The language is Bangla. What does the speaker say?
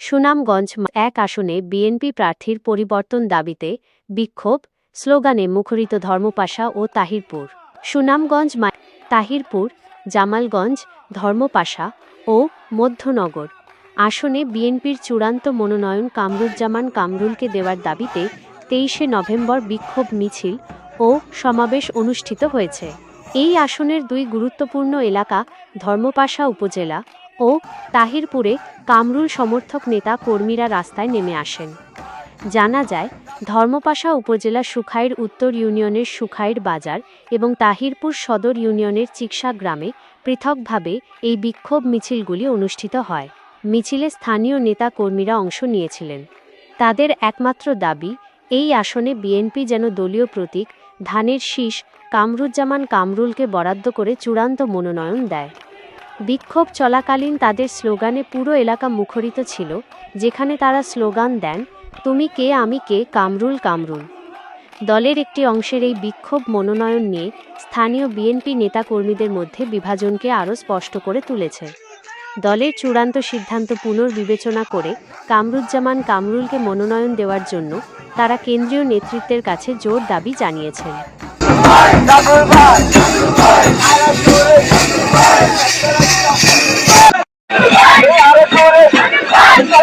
সুনামগঞ্জ এক আসনে বিএনপি প্রার্থীর পরিবর্তন দাবিতে বিক্ষোভ, স্লোগানে মুখরিত ধর্মপাশা ও তাহিরপুর। সুনামগঞ্জ তাহিরপুর, জামালগঞ্জ, ধর্মপাশা ও মধ্যনগর। আসনে বিএনপির চূড়ান্ত মনোনয়ন কামরুজ্জামান কামরুলকে দেওয়ার দাবিতে তেইশে নভেম্বর বিক্ষোভ মিছিল ও সমাবেশ অনুষ্ঠিত হয়েছে। এই আসনের দুই গুরুত্বপূর্ণ এলাকা ধর্মপাশা উপজেলা ও তাহিরপুরে কামরুল সমর্থক নেতা কর্মীরা রাস্তায় নেমে আসেন। জানা যায়, ধর্মপাশা উপজেলা সুখাইর উত্তর ইউনিয়নের সুখাইর বাজার এবং তাহিরপুর সদর ইউনিয়নের চিকসা গ্রামে পৃথকভাবে এই বিক্ষোভ মিছিলগুলি অনুষ্ঠিত হয়। মিছিলে স্থানীয় নেতা কর্মীরা অংশ নিয়েছিলেন। তাদের একমাত্র দাবি, এই আসনে বিএনপি যেন দলীয় প্রতীক, ধানের শীষ, কামরুজ্জামান কামরুলকে বরাদ্দ করে চূড়ান্ত মনোনয়ন দেয়। বিক্ষোভ চলাকালীন তাদের স্লোগানে পুরো এলাকা মুখরিত ছিল যেখানে তারা স্লোগান দেন তুমি কে আমি কে কামরুল কামরুল দলের একটি অংশের এই বিক্ষোভ মনোনয়ন নিয়ে স্থানীয় বিএনপি নেতাকর্মীদের মধ্যে বিভাজনকে আরও স্পষ্ট করে তুলেছে দলের চূড়ান্ত সিদ্ধান্ত পুনর্বিবেচনা করে কামরুজ্জামান কামরুলকে মনোনয়ন দেওয়ার জন্য তারা কেন্দ্রীয় নেতৃত্বের কাছে জোর দাবি জানিয়েছেন